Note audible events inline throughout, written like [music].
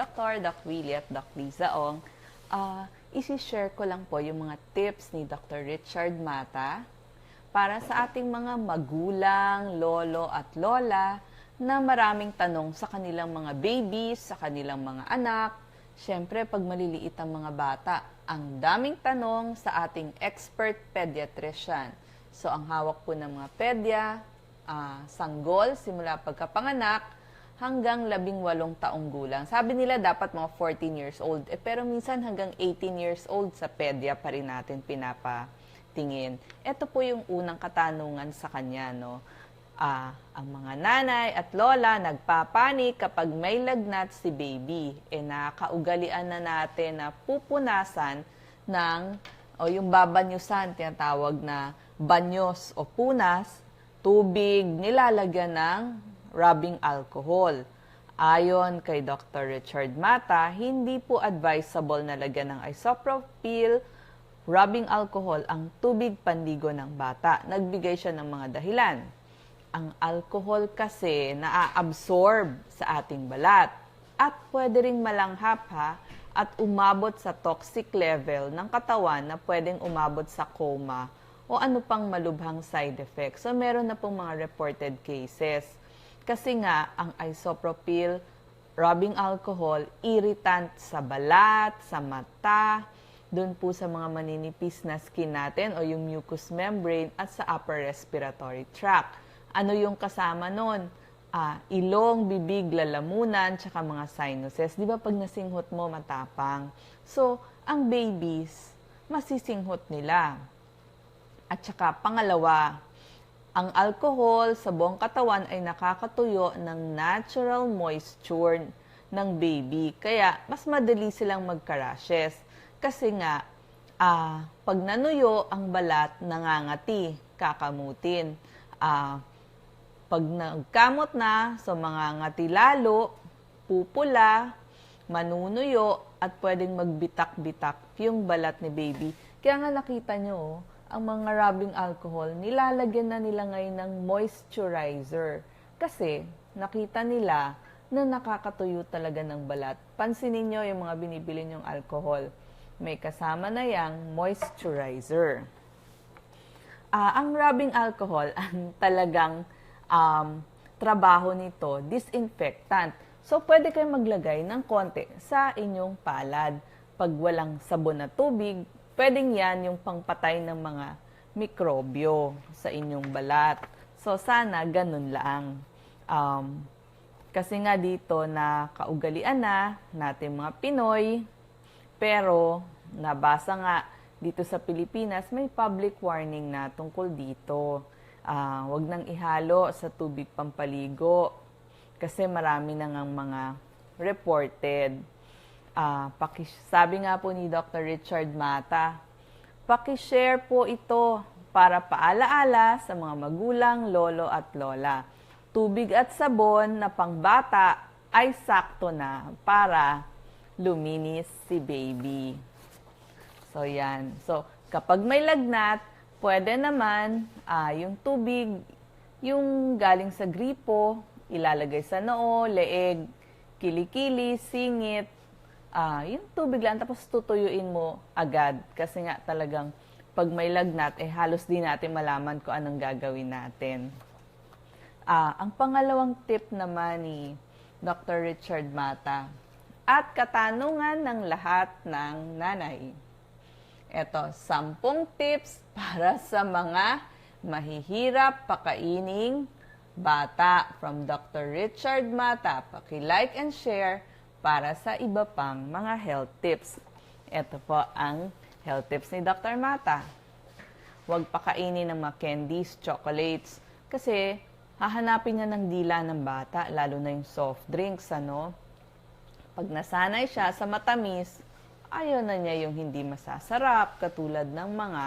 Dr. Doc Willie at Doc Liza Ong, ah, isi-share ko lang po yung mga tips ni Dr. Richard Mata para sa ating mga magulang, lolo at lola na maraming tanong sa kanilang mga babies, sa kanilang mga anak. Siyempre, pag maliliit ang mga bata, ang daming tanong sa ating expert pediatrician. So, ang hawak po ng mga pedya, ah, sanggol, simula pagkapanganak, hanggang labing walong taong gulang. Sabi nila dapat mga 14 years old. Eh, pero minsan hanggang 18 years old sa pedya pa rin natin pinapatingin. Ito po yung unang katanungan sa kanya, no? Ah, ang mga nanay at lola nagpapanik kapag may lagnat si baby. Eh, nakaugalian na natin na pupunasan ng, o yung babanyusan, tinatawag na banyos o punas, tubig, nilalagyan ng rubbing alcohol. Ayon kay Dr. Richard Mata, hindi po advisable na lagyan ng isopropyl rubbing alcohol ang tubig pandigo ng bata. Nagbigay siya ng mga dahilan. Ang alcohol kasi naa-absorb sa ating balat at pwede ring malanghap ha at umabot sa toxic level ng katawan na pwedeng umabot sa coma o ano pang malubhang side effects. So meron na pong mga reported cases. Kasi nga, ang isopropyl rubbing alcohol, irritant sa balat, sa mata, doon po sa mga maninipis na skin natin o yung mucous membrane at sa upper respiratory tract. Ano yung kasama nun? Ah, ilong, bibig, lalamunan, tsaka mga sinuses. Di ba pag nasinghot mo, matapang? So, ang babies, masisinghot nila. At saka pangalawa, ang alcohol sa buong katawan ay nakakatuyo ng natural moisture ng baby. Kaya mas madali silang magka-rashes. Kasi nga, ah, pag nanuyo ang balat, nangangati, kakamutin. Ah, pag nagkamot na, so mga ngati lalo, pupula, manunuyo, at pwedeng magbitak-bitak yung balat ni baby. Kaya nga nakita nyo, oh, ang mga rubbing alcohol, nilalagyan na nila ngayon ng moisturizer. Kasi nakita nila na nakakatuyo talaga ng balat. Pansinin nyo yung mga binibili nyong alcohol. May kasama na yang moisturizer. Ah, ang rubbing alcohol, [laughs] ang talagang um, trabaho nito, disinfectant. So, pwede kayong maglagay ng konti sa inyong palad. Pag walang sabon na tubig, pwedeng yan yung pangpatay ng mga mikrobyo sa inyong balat. So, sana ganun lang. Um, kasi nga dito na kaugalian na natin mga Pinoy, pero nabasa nga dito sa Pilipinas, may public warning na tungkol dito. Ah, wag nang ihalo sa tubig pampaligo kasi marami na ngang mga reported. Ah, paki- sabi nga po ni Dr. Richard Mata, paki-share po ito para paalaala sa mga magulang, lolo at lola. Tubig at sabon na pangbata ay sakto na para luminis si baby. So, yan. So, kapag may lagnat, pwede naman ah, yung tubig, yung galing sa gripo, ilalagay sa noo, leeg, kilikili, singit, ah, yung tubig lang, tapos tutuyuin mo agad. Kasi nga talagang pag may lagnat, eh halos di natin malaman kung anong gagawin natin. Ah, ang pangalawang tip naman ni Dr. Richard Mata at katanungan ng lahat ng nanay. Ito, sampung tips [laughs] para sa mga mahihirap pakaining bata from Dr. Richard Mata. Paki-like and share para sa iba pang mga health tips. Ito po ang health tips ni Dr. Mata. Huwag pakainin ng mga candies, chocolates, kasi hahanapin niya ng dila ng bata, lalo na yung soft drinks, ano? Pag nasanay siya sa matamis, ayaw na niya yung hindi masasarap, katulad ng mga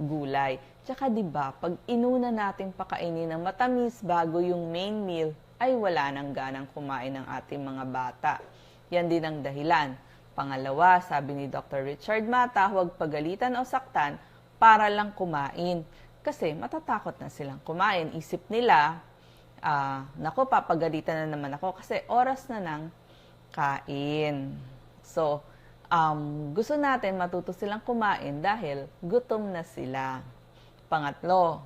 gulay. Tsaka ba, pag inuna nating pakainin ng matamis bago yung main meal, ay wala nang ganang kumain ng ating mga bata. Yan din ang dahilan. Pangalawa, sabi ni Dr. Richard Mata, huwag pagalitan o saktan para lang kumain. Kasi matatakot na silang kumain. Isip nila, ah, nako, papagalitan na naman ako kasi oras na ng kain. So, um, gusto natin matuto silang kumain dahil gutom na sila. Pangatlo,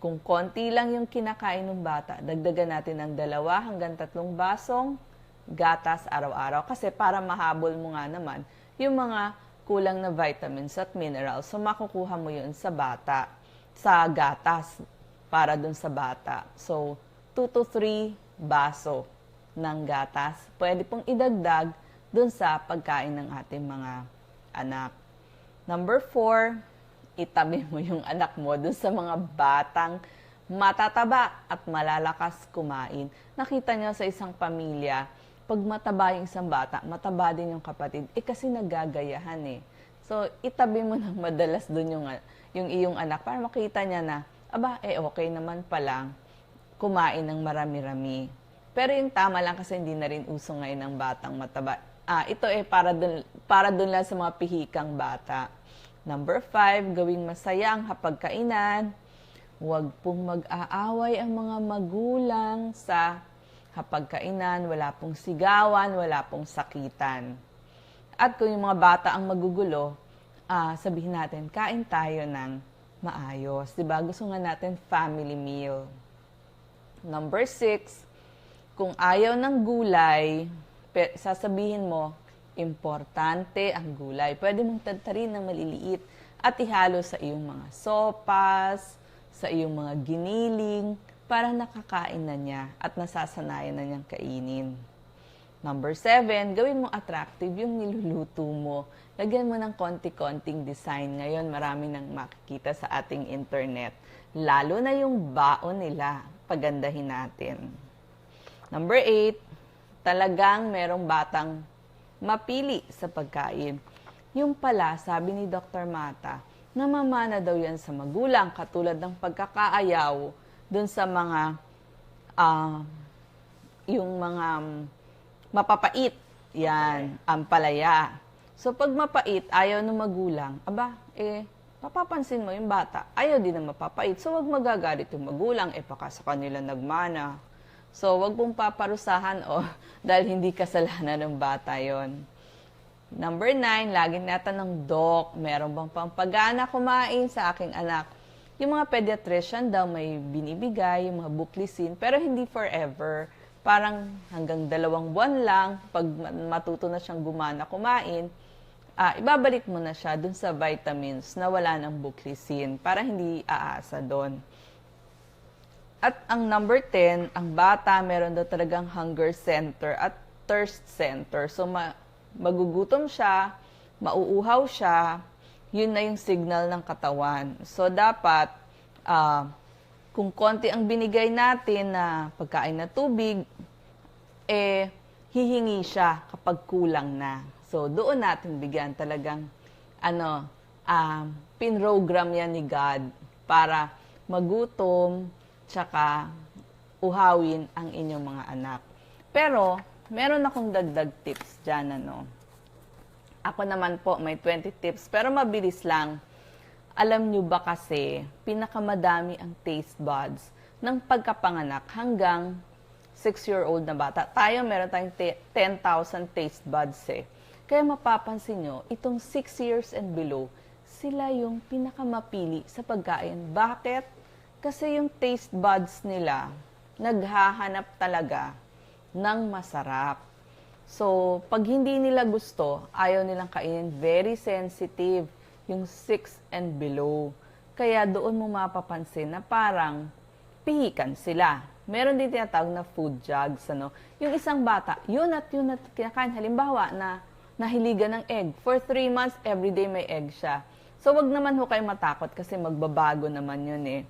kung konti lang yung kinakain ng bata, dagdagan natin ng dalawa hanggang tatlong basong gatas araw-araw. Kasi para mahabol mo nga naman yung mga kulang na vitamins at minerals. So, makukuha mo yun sa bata, sa gatas para dun sa bata. So, 2 to 3 baso ng gatas. Pwede pong idagdag dun sa pagkain ng ating mga anak. Number 4, itabi mo yung anak mo dun sa mga batang matataba at malalakas kumain. Nakita niyo sa isang pamilya, pag mataba yung isang bata, mataba din yung kapatid. Eh kasi nagagayahan eh. So, itabi mo ng [laughs] madalas dun yung, yung iyong anak para makita niya na, aba, eh okay naman palang kumain ng marami-rami. Pero yung tama lang kasi hindi na rin uso ngayon ng batang mataba. Ah, ito eh para dun, para dun lang sa mga pihikang bata. Number five, gawing masaya ang hapagkainan. Huwag pong mag-aaway ang mga magulang sa hapagkainan, wala pong sigawan, wala pong sakitan. At kung yung mga bata ang magugulo, uh, sabihin natin, kain tayo ng maayos. Diba? Gusto nga natin family meal. Number six, kung ayaw ng gulay, sasabihin mo, importante ang gulay. Pwede mong tadtarin ng maliliit at ihalo sa iyong mga sopas, sa iyong mga giniling, para nakakain na niya at nasasanayan na niyang kainin. Number seven, gawin mo attractive yung niluluto mo. Lagyan mo ng konti-konting design. Ngayon, marami nang makikita sa ating internet. Lalo na yung baon nila. Pagandahin natin. Number eight, talagang merong batang mapili sa pagkain. Yung pala, sabi ni Dr. Mata, namamana daw yan sa magulang katulad ng pagkakaayaw dun sa mga uh, yung mga mapapait. Yan, ang palaya. So, pag mapait, ayaw ng magulang, aba, eh, papapansin mo yung bata, ayaw din na mapapait. So, wag magagalit yung magulang, eh, baka sa kanila nagmana. So, wag pong paparusahan, oh, [laughs] dahil hindi kasalanan ng bata yon. Number nine, lagi natanong, Doc, meron bang pampagana kumain sa aking anak? Yung mga pediatrician daw may binibigay, yung mga buklisin, pero hindi forever. Parang hanggang dalawang buwan lang, pag matuto na siyang gumana kumain, uh, ibabalik mo na siya dun sa vitamins na wala ng buklisin para hindi aasa doon. At ang number 10, ang bata meron daw talagang hunger center at thirst center. So ma- magugutom siya, mauuhaw siya, yun na yung signal ng katawan. So, dapat, uh, kung konti ang binigay natin na pagkain na tubig, eh, hihingi siya kapag kulang na. So, doon natin bigyan talagang, ano, uh, pinrogram yan ni God para magutom, tsaka uhawin ang inyong mga anak. Pero, meron akong dagdag tips dyan, ano ako naman po, may 20 tips. Pero mabilis lang. Alam nyo ba kasi, pinakamadami ang taste buds ng pagkapanganak hanggang 6-year-old na bata. Tayo, meron tayong 10,000 taste buds eh. Kaya mapapansin nyo, itong 6 years and below, sila yung pinakamapili sa pagkain. Bakit? Kasi yung taste buds nila, naghahanap talaga ng masarap. So, pag hindi nila gusto, ayaw nilang kainin, very sensitive, yung 6 and below. Kaya doon mo mapapansin na parang pihikan sila. Meron din tinatawag na food jugs. Ano? Yung isang bata, yun at yun at kinakain. Halimbawa na nahiligan ng egg. For 3 months, everyday may egg siya. So, wag naman ho kayo matakot kasi magbabago naman yun eh.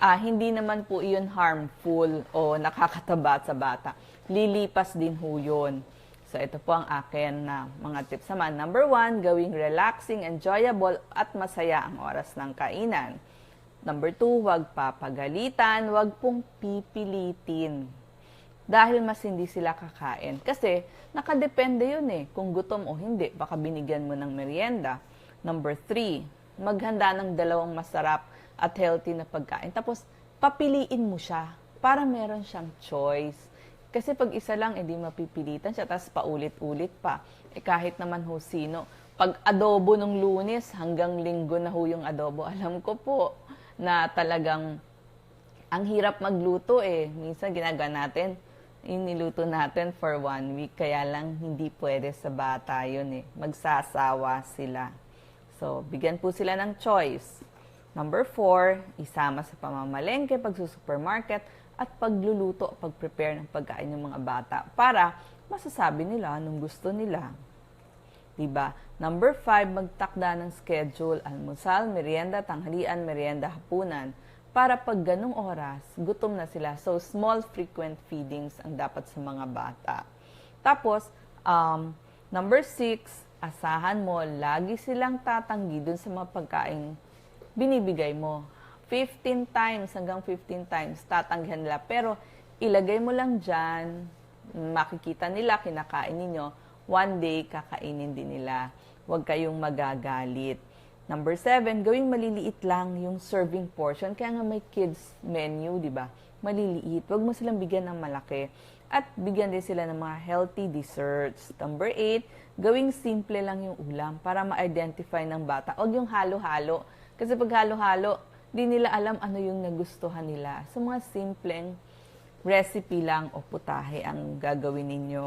Ah, hindi naman po iyon harmful o nakakataba sa bata. Lilipas din ho yun. So, ito po ang akin na mga tips naman. Number one, gawing relaxing, enjoyable, at masaya ang oras ng kainan. Number two, huwag papagalitan, huwag pong pipilitin. Dahil mas hindi sila kakain. Kasi, nakadepende yun eh, kung gutom o hindi. Baka binigyan mo ng merienda. Number three, maghanda ng dalawang masarap at healthy na pagkain. Tapos, papiliin mo siya para meron siyang choice Kasi pag isa lang, edi mapipilitan siya, tapos paulit-ulit pa. Eh kahit naman ho sino, pag adobo nung lunes, hanggang linggo na ho yung adobo, alam ko po na talagang ang hirap magluto eh. Minsan ginagawa natin, iniluto natin for one week, kaya lang hindi pwede sa bata yun eh. Magsasawa sila. So, bigyan po sila ng choice. Number four, isama sa pamamalengke, pagsusupermarket, at pagluluto, pag-prepare ng pagkain ng mga bata para masasabi nila anong gusto nila. Diba? Number five, magtakda ng schedule, almusal, merienda, tanghalian, merienda, hapunan. Para pag ganong oras, gutom na sila. So, small frequent feedings ang dapat sa mga bata. Tapos, um, number six, asahan mo, lagi silang tatanggi dun sa mga pagkain binibigay mo. 15 times hanggang 15 times tatanggihan nila. Pero ilagay mo lang dyan, makikita nila, kinakain ninyo, one day kakainin din nila. Huwag kayong magagalit. Number seven, gawing maliliit lang yung serving portion. Kaya nga may kids menu, di ba? Maliliit. Huwag mo silang bigyan ng malaki. At bigyan din sila ng mga healthy desserts. Number eight, gawing simple lang yung ulam para ma-identify ng bata. Huwag yung halo-halo. Kasi pag halo-halo, di nila alam ano yung nagustuhan nila. So mga simpleng recipe lang o putahe ang gagawin ninyo.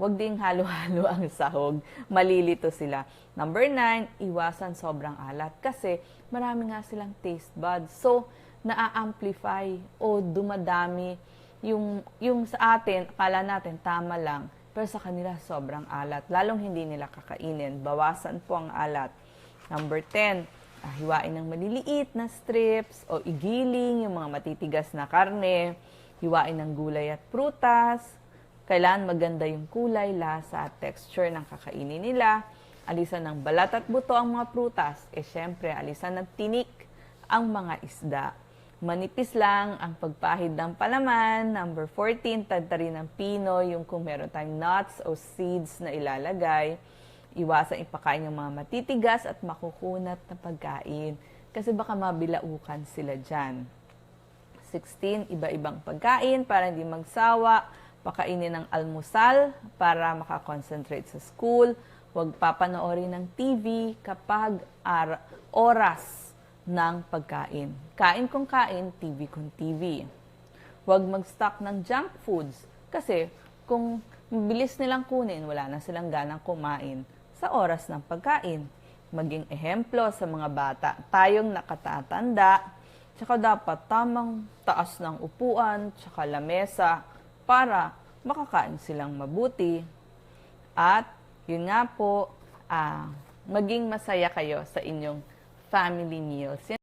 Huwag ding halo-halo [laughs] ang sahog. Malilito sila. Number nine, iwasan sobrang alat. Kasi marami nga silang taste buds. So, naa-amplify o dumadami yung, yung sa atin, akala natin tama lang. Pero sa kanila, sobrang alat. Lalong hindi nila kakainin. Bawasan po ang alat. Number 10, ah, hiwain ng maliliit na strips o igiling yung mga matitigas na karne. Hiwain ng gulay at prutas. Kailangan maganda yung kulay, lasa at texture ng kakainin nila. Alisan ng balat at buto ang mga prutas. E syempre, alisan ng tinik ang mga isda. Manipis lang ang pagpahid ng palaman. Number 14, tadtarin ng pino, yung kung meron tayong nuts o seeds na ilalagay. Iwasan ipakain yung mga matitigas at makukunat na pagkain. Kasi baka mabilaukan sila dyan. 16, iba-ibang pagkain para hindi magsawa. Pakainin ng almusal para makakonsentrate sa school. Huwag papanoorin ng TV kapag ar- oras ng pagkain. Kain kung kain, TV kung TV. Huwag mag-stock ng junk foods kasi kung mabilis nilang kunin, wala na silang ganang kumain sa oras ng pagkain. Maging ehemplo sa mga bata. Tayong nakatatanda, tsaka dapat tamang taas ng upuan, tsaka lamesa para makakain silang mabuti. At yun nga po, ah, maging masaya kayo sa inyong family meals.